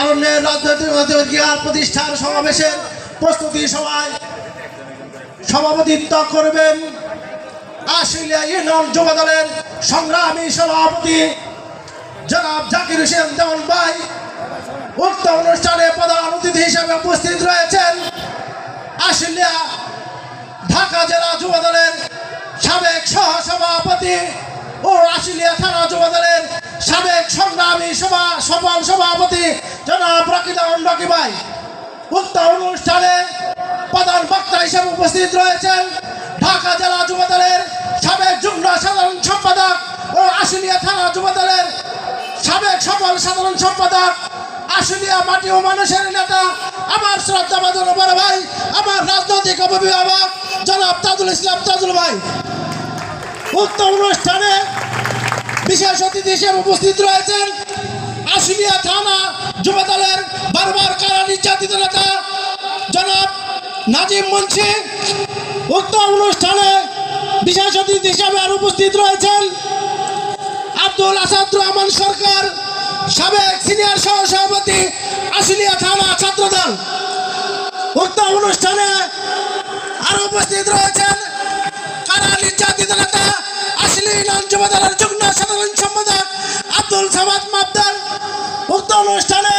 তারুণ্যের রাজনৈতিক অধিকার প্রতিষ্ঠান সমাবেশের প্রস্তুতি সভায় সভাপতিত্ব করবেন আশুলিয়া ইউনিয়ন যুব দলের সংগ্রামী সভাপতি জনাব জাকির হোসেন দেওয়ান ভাই। উক্ত অনুষ্ঠানে প্রধান অতিথি হিসেবে উপস্থিত রয়েছেন আশুলিয়া ঢাকা জেলা যুব দলের সাবেক সহ সভাপতি ও আশুলিয়া থানা যুব দলের সাবেক সংগ্রামী সভা, সফল সভাপতি জনাব রকিদাউন রকি ভাই। উক্ত অনুষ্ঠানে প্রধান বক্তা হিসেবে উপস্থিত রয়েছেন ঢাকা জেলা যুব দলের সাবেক যুগ্ম সাধারণ সম্পাদক ও আশুলিয়া থানা যুব দলের সাবেক সফল সাধারণ সম্পাদক, আশুলিয়া মাটি ও মানুষের নেতা, আমার শ্রদ্ধা বাদন বড় ভাই, আমার রাজনৈতিক অভিভাবক জনাব তাজুল ইসলাম তাজুল ভাই। উক্ত অনুষ্ঠানে বিশেষ অতিথি হিসেবে উপস্থিত রয়েছেন আশুলিয়া থানা যুব দলের বারবার কারা নির্যাতিত নেতা, জনাব নাজিম মুন্সি। উক্ত অনুষ্ঠানে বিশেষ অতিথি হিসাবে আর উপস্থিত রয়েছেন আব্দুল আসাদ রহমান সরকার, সাবেক সিনিয়র সহ সভাপতি আশুলিয়া থানা ছাত্রদল। উক্ত অনুষ্ঠানে আরও উপস্থিত রয়েছেন কারা নির্যাতিত নেতা আশুলি ইউনিয়ন যুব দলের যুগ্ম সাধারণ সম্পাদক আব্দুল সামাদ মাদ্দার উক্ত অনুষ্ঠানে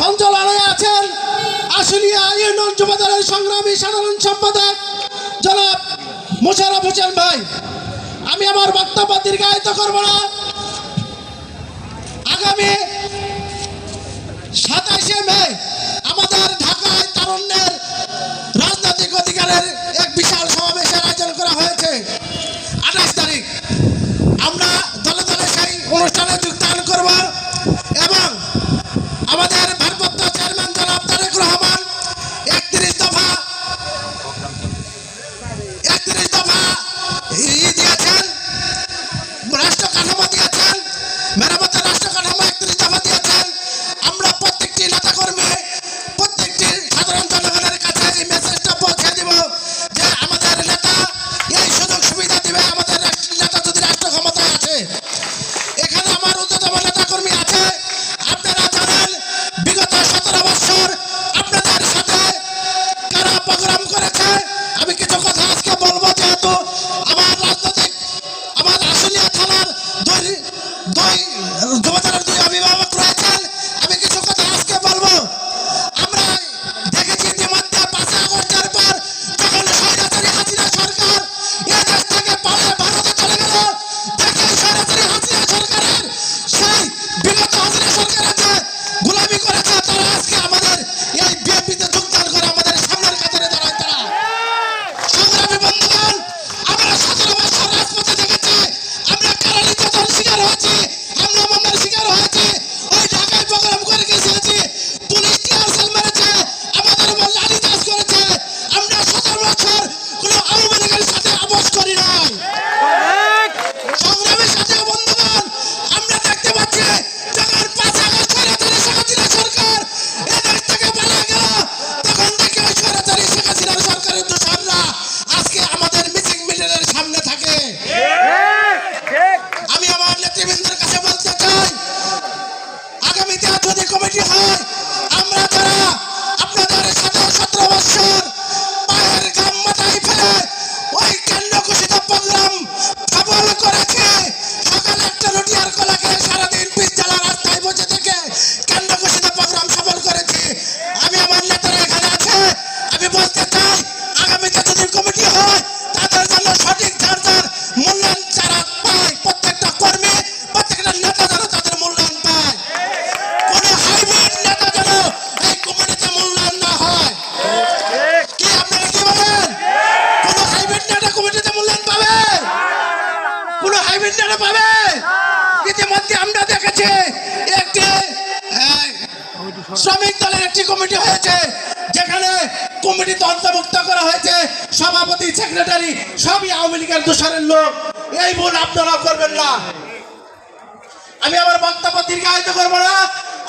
সঞ্চালনায় আছেন। আশুলিয়া ইউনিয়ন যুবদলের সংগ্রামী সাধারণ সম্পাদক জনাব মোশারফ হোসেন ভাই। আমি আমার বক্তব্য দীর্ঘায়িত করব না। আগামী সরকারের আজকে আমাদের মিটিং মিটিংয়ের সামনে থাকে। আমি আমার নেতৃবৃন্দের কাছে বলতে চাই, আগামীতে যদি কমিটি হয় পাবে? ইতিমধ্যে আমরা দেখেছি একটি শ্রমিক দলের একটি কমিটি হয়েছে, যেখানে কমিটিতে অন্তর্ভুক্ত করা হয়েছে সভাপতি সেক্রেটারি সবই আওয়ামী লীগের দোষরের লোক। এই ভুল আপনারা করবেন না। আমি আমার বক্তব্য দীর্ঘায়িত করব না।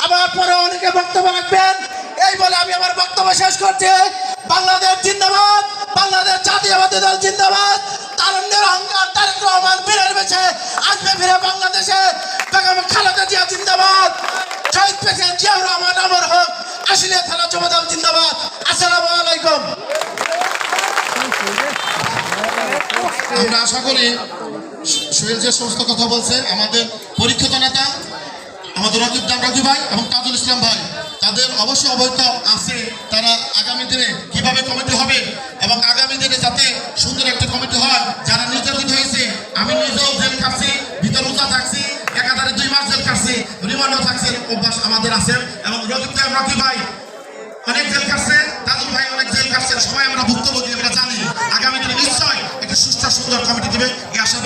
আমার পরে অনেকে বক্তব্য রাখবেন। এই বলে আমি আমার বক্তব্য শেষ করছি। বাংলাদেশ জিন্দাবাদ, বাংলাদেশ জাতীয়বাদী দল জিন্দাবাদ। তারুণ্যের অহংকার তারেক রহমান ফিরে বেছে আসবে ফিরে বাংলাদেশে। বেগম খালেদা জিয়া জিন্দাবাদ। শহীদ আশুলিয়া থানা জমাদার জিন্দাবাদ। আসসালামু আলাইকুম। আমরা আশা করি সোহেল যে সমস্ত কথা বলছে আমাদের পরীক্ষিত নেতা, আমাদের রকিব দাম রকি ভাই এবং তাজুল ইসলাম ভাই, তাদের অবশ্যই অবৈধ আছে। তারা আগামী দিনে কীভাবে কমিটি হবে এবং আগামী দিনে যাতে সুন্দর একটা কমিটি অভ্যাস আমাদের আছে এবং রকিব আমরা কি ভাই? অনেক জেল কাটছে দাদুর ভাই অনেক জেল কাটছে সবাই আমরা ভুক্তভোগী, আমরা জানি। আগামী দিনে নিশ্চয় একটা সুস্থ সুন্দর কমিটি দেবে, এই আশা